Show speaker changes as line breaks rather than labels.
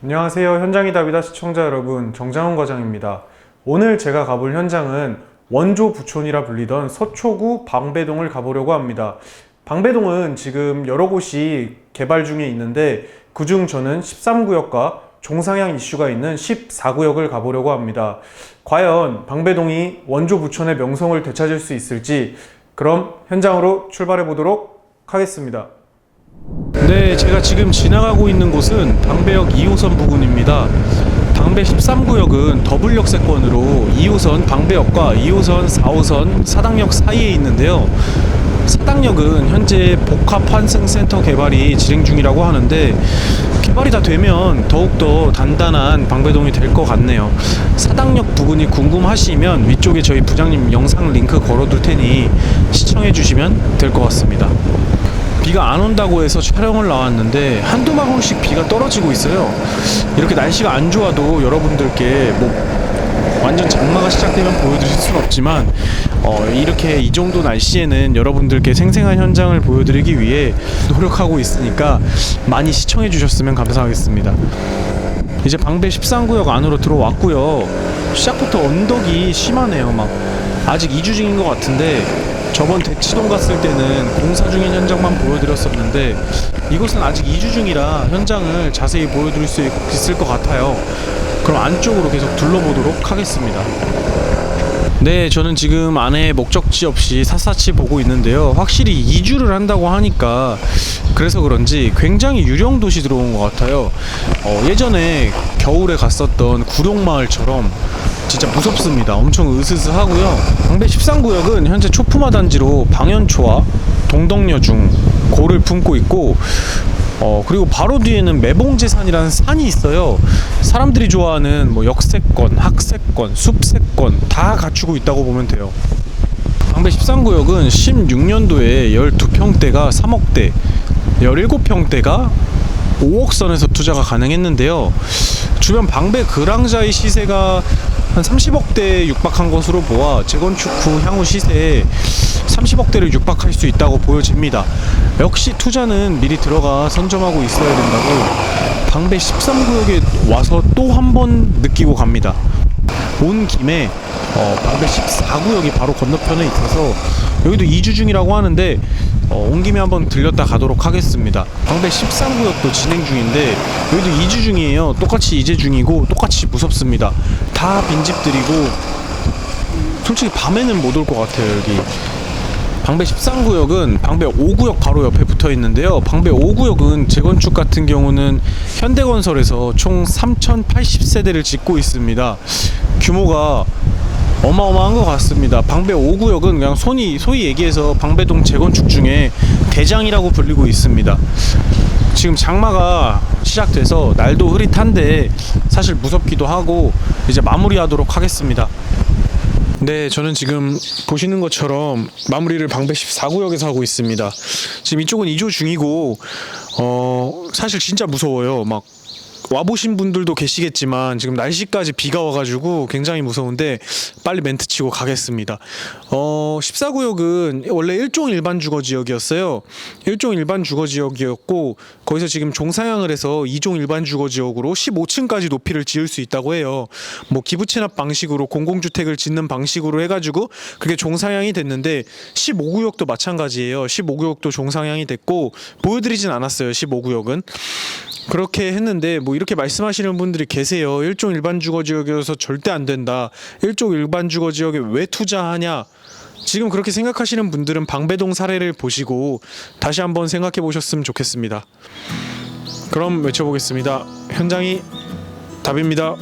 안녕하세요. 현장이 답이다 시청자 여러분. 정장훈 과장입니다. 오늘 제가 가볼 현장은 원조 부촌이라 불리던 서초구 방배동을 가보려고 합니다. 방배동은 지금 여러 곳이 개발 중에 있는데 그중 저는 13구역과 종상향 이슈가 있는 14구역을 가보려고 합니다. 과연 방배동이 원조 부촌의 명성을 되찾을 수 있을지 그럼 현장으로 출발해 보도록 하겠습니다. 네, 제가 지금 지나가고 있는 곳은 방배역 2호선 부근입니다. 방배 13구역은 더블 역세권으로 2호선 방배역과 2호선 4호선 사당역 사이에 있는데요. 사당역은 현재 복합 환승센터 개발이 진행 중이라고 하는데 개발이 다 되면 더욱더 단단한 방배동이 될 것 같네요. 사당역 부근이 궁금하시면 위쪽에 저희 부장님 영상 링크 걸어둘 테니 시청해 주시면 될 것 같습니다. 비가 안 온다고 해서 촬영을 나왔는데 한두 방울씩 비가 떨어지고 있어요. 이렇게 날씨가 안 좋아도 여러분들께 뭐 완전 장마가 시작되면 보여드릴 수는 없지만 어, 이렇게 이 정도 날씨에는 여러분들께 생생한 현장을 보여드리기 위해 노력하고 있으니까 많이 시청해 주셨으면 감사하겠습니다. 이제 방배 13구역 안으로 들어왔고요. 시작부터 언덕이 심하네요. 막 아직 2주 중인 것 같은데 저번 대치동 갔을 때는 공사 중인 현장만 보여드렸었는데 이곳은 아직 2주 중이라 현장을 자세히 보여드릴 수 있- 있을 것 같아요. 그럼 안쪽으로 계속 둘러보도록 하겠습니다. 네, 저는 지금 안에 목적지 없이 샅샅이 보고 있는데요. 확실히 이주를 한다고 하니까 그래서 그런지 굉장히 유령 도시 들어온 것 같아요. 어, 예전에 겨울에 갔었던 구룡마을처럼 진짜 무섭습니다. 엄청 으스스하고요. 방배 13구역은 현재 초품화 단지로 방연초와 동덕여 중 고를 품고 있고 어 그리고 바로 뒤에는 매봉제산이라는 산이 있어요. 사람들이 좋아하는 뭐 역세권, 학세권, 숲세권 다 갖추고 있다고 보면 돼요. 방배 13구역은 16년도에 12평대가 3억대, 17평대가 5억 선에서 투자가 가능했는데요. 주변 방배 그랑자의 시세가 한 30억대에 육박한 것으로 보아 재건축 후 향후 시세에 30억대를 육박할 수 있다고 보여집니다. 역시 투자는 미리 들어가 선점하고 있어야 된다고 방배 13구역에 와서 또 한 번 느끼고 갑니다. 온 김에 어, 방배 14구역이 바로 건너편에 있어서 여기도 2주 중이라고 하는데 어, 온 김에 한번 들렸다 가도록 하겠습니다. 방배 13구역도 진행 중인데 여기도 2주 중이에요. 똑같이 이제 중이고 똑같이 무섭습니다. 다 빈집들이고 솔직히 밤에는 못 올 것 같아요 여기. 방배 13구역은 방배 5구역 바로 옆에 붙어 있는데요. 방배 5구역은 재건축 같은 경우는 현대건설에서 총 3,080세대를 짓고 있습니다. 규모가 어마어마한 것 같습니다. 방배 5구역은 그냥 손이 소위 얘기해서 방배동 재건축 중에 대장이라고 불리고 있습니다. 지금 장마가 시작돼서 날도 흐릿한데 사실 무섭기도 하고 이제 마무리하도록 하겠습니다. 네, 저는 지금 보시는 것처럼 마무리를 방배 14구역에서 하고 있습니다. 지금 이쪽은 2조 중이고, 어, 사실 진짜 무서워요. 막, 와보신 분들도 계시겠지만, 지금 날씨까지 비가 와가지고 굉장히 무서운데, 빨리 멘트 치고 가겠습니다. 어, 14구역은 원래 일종 일반 주거 지역이었어요. 일종 일반 주거 지역이었고, 거기서 지금 종사양을 해서 2종 일반 주거 지역으로 15층까지 높이를 지을 수 있다고 해요. 뭐 기부 체납 방식으로 공공주택을 짓는 방식으로 해가지고 그게 종상향이 됐는데 15구역도 마찬가지예요. 15구역도 종상향이 됐고 보여드리진 않았어요. 15구역은 그렇게 했는데 뭐 이렇게 말씀하시는 분들이 계세요. 일종 일반 주거 지역이어서 절대 안 된다. 일종 일반 주거 지역에 왜 투자하냐? 지금 그렇게 생각하시는 분들은 방배동 사례를 보시고 다시 한번 생각해 보셨으면 좋겠습니다. 그럼 외쳐보겠습니다. 현장이 답입니다.